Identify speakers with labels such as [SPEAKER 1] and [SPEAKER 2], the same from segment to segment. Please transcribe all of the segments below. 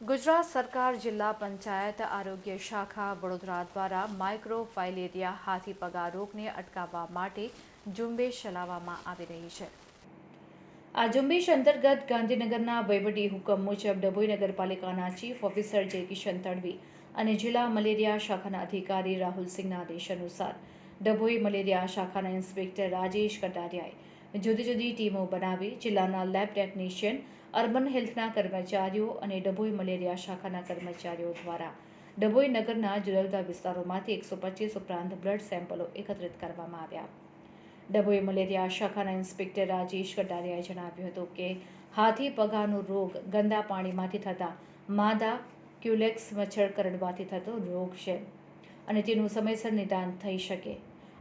[SPEAKER 1] ગુજરાત સરકાર જિલ્લા પંચાયત આરોગ્ય શાખા વડોદરા દ્વારા માઇક્રો ફાઇલેરિયા હાથી રોગને અટકાવવા માટે ઝુંબેશ ચલાવવામાં આવી રહી છે. આ ઝુંબેશ અંતર્ગત ગાંધીનગરના વહીવટી હુકમ મુજબ ડભોઈ નગરપાલિકાના ચીફ ઓફિસર જે કિશન તડવી અને જિલ્લા મલેરિયા શાખાના અધિકારી રાહુલ સિંહના આદેશ અનુસાર ડભોઈ મલેરિયા શાખાના ઇન્સ્પેક્ટર રાજેશ કટારિયાએ જુદી જુદી ટીમો બનાવી જિલ્લાના લેબ ટેકનિશિયન, અર્બન હેલ્થના કર્મચારીઓ અને ડભોઈ મલેરિયા શાખાના કર્મચારીઓ દ્વારા ડભોઈ નગરના જુદા જુદા વિસ્તારોમાંથી એકસો પચીસ ઉપરાંત બ્લડ સેમ્પલો એકત્રિત કરવામાં આવ્યા. ડભોઈ મલેરિયા શાખાના ઇન્સ્પેક્ટર રાજેશ કટારિયાએ જણાવ્યું હતું કે હાથી પગાનો રોગ ગંદા પાણીમાંથી થતા માદા ક્યુલેક્સ મચ્છર કરડવાથી થતો રોગ છે અને તેનું સમયસર નિદાન થઈ શકે.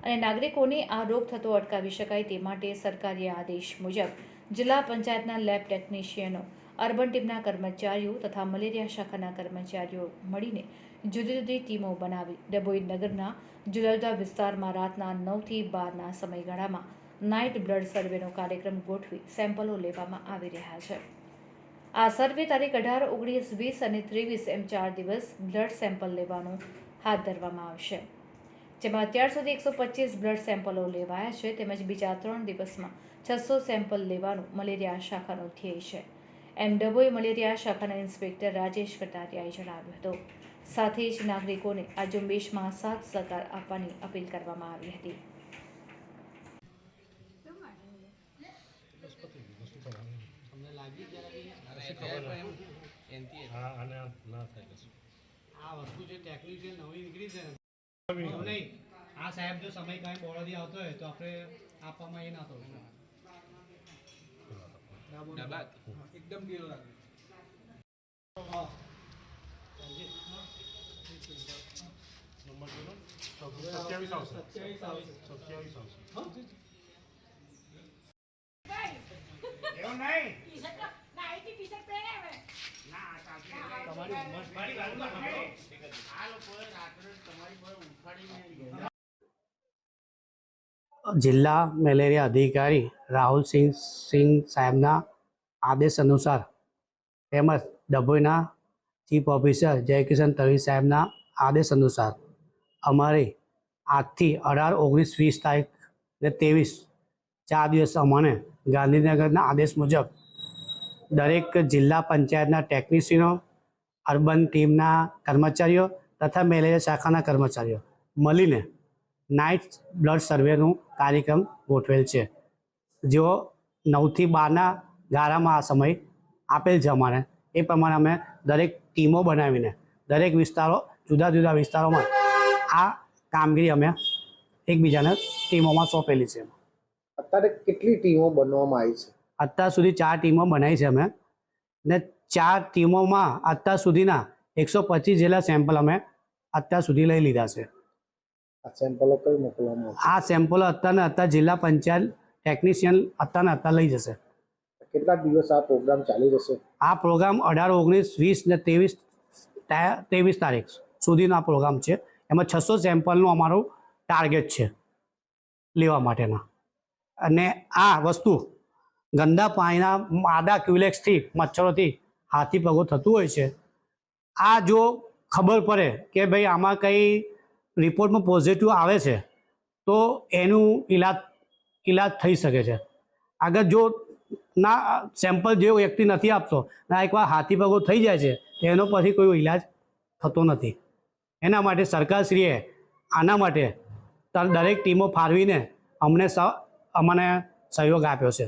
[SPEAKER 1] અને નાગરિકોને આ રોગ થતો અટકાવી શકાય તે માટે સરકારી આદેશ મુજબ જિલ્લા પંચાયતના લેબ ટેકનિશિયનો, અર્બન ટીમના કર્મચારીઓ તથા મલેરિયા શાખાના કર્મચારીઓ મળીને જુદી જુદી ટીમો બનાવી ડભોઈ નગરના જુદા જુદા વિસ્તારમાં રાતના નવથી બારના સમયગાળામાં નાઇટ બ્લડ સર્વેનો કાર્યક્રમ ગોઠવી સેમ્પલો લેવામાં આવી રહ્યા છે. આ સર્વે તારીખ અઢાર, ઓગણીસ, વીસ અને ત્રેવીસ એમ ચાર દિવસ બ્લડ સેમ્પલ લેવાનું હાથ ધરવામાં આવશે. જેમાં અત્યાર સુધી એકસો પચીસ બ્લડ સેમ્પલો લેવાયા છે તેમજ બીજા ત્રણ દિવસમાં છસો સેમ્પલ લેવાનું મલેરિયા શાખાનો ધ્યેય છે. એમ ડબોય મલેરિયા શાખાના ઇન્સ્પેક્ટર રાજેશ કટારિયાએ જણાવ્યું હતું. સાથે જ નાગરિકોને આ ઝુંબેશમાં સાથ સહકાર આપવાની અપીલ કરવામાં આવી હતી.
[SPEAKER 2] તમને લાગી એનથી
[SPEAKER 3] હા અને ના થાય
[SPEAKER 2] આ વસ્તુ જે ટેકનિક જે નવી નીકળી છે નહીં આ સાહેબ જો સમય કાંઈ બોર્ડથી આવતો હોય તો આપણે આપવામાં એ ના થવું એકદમ ઢીલો લાગે
[SPEAKER 3] નંબર જોડો સત્યાવીસ આવશે
[SPEAKER 2] સત્યાવીસ આવશે
[SPEAKER 3] સત્યાવીસ આવશે
[SPEAKER 2] તમારી ઉંમર
[SPEAKER 4] જિલ્લા મેલેરિયા અધિકારી રાહુલ સિંહ સિંહ સાહેબના આદેશ અનુસાર તેમજ ડભોઈના ચીફ ઓફિસર જયકિશન તવી સાહેબના આદેશ અનુસાર અમારે આજથી અઢાર, ઓગણીસ, વીસ તારીખ ને ત્રેવીસ ચાર દિવસ અમને ગાંધીનગરના આદેશ મુજબ દરેક જિલ્લા પંચાયતના ટેકનિશિયનો અર્બન ટીમના કર્મચારીઓ તથા મેલેરિયા શાખાના કર્મચારીઓ. મળીને નાઇટ બ્લડ સર્વેનું કાર્યક્રમ ગોઠવેલ છે. જેઓ નવથી બારના ગાળામાં આ સમય આપેલ છે અમારે. એ પ્રમાણે અમે દરેક ટીમો બનાવીને દરેક વિસ્તારો જુદા જુદા વિસ્તારોમાં આ કામગીરી અમે એકબીજાને ટીમોમાં સોંપેલી છે.
[SPEAKER 5] અત્યારે કેટલી ટીમો બનવામાં આવી છે?
[SPEAKER 4] અત્યાર સુધી ચાર ટીમો બનાવી છે અમે. ને ચાર ટીમોમાં અત્યાર સુધીના એકસો પચીસ જેટલા સેમ્પલ અમે અત્યાર સુધી લઈ લીધા છે.
[SPEAKER 5] આ સેમ્પલો કઈ મોકલવામાં
[SPEAKER 4] આ સેમ્પલો અત્યારને અત્યાર જિલ્લા પંચાયત ટેકનિશિયન અત્યારને અત્યાર લઈ જશે.
[SPEAKER 5] કેટલા દિવસ આ પ્રોગ્રામ ચાલી રહેશે?
[SPEAKER 4] આ પ્રોગ્રામ અઢાર ઓગણીસ વીસ ને ત્રેવીસ ત્રેવીસ તારીખ સુધીનો આ પ્રોગ્રામ છે. એમાં છસો સેમ્પલનું અમારું ટાર્ગેટ છે લેવા માટેના. અને આ વસ્તુ ગંદા પાણીના માદા ક્યુલેક્સથી મચ્છરોથી હાથી પગો થતું હોય છે. આ જો ખબર પડે કે ભાઈ આમાં કંઈ રિપોર્ટમાં પોઝિટિવ આવે છે, તો એનું ઈલાજ ઈલાજ થઈ શકે છે. આગળ જો ના સેમ્પલ જેવો વ્યક્તિ નથી આપતો, ના એકવાર હાથી પગો થઈ જાય છે એનો પછી કોઈ ઈલાજ થતો નથી. એના માટે સરકારશ્રીએ આના માટે દરેક ટીમો ફાળવીને અમને અમને સહયોગ આપ્યો છે.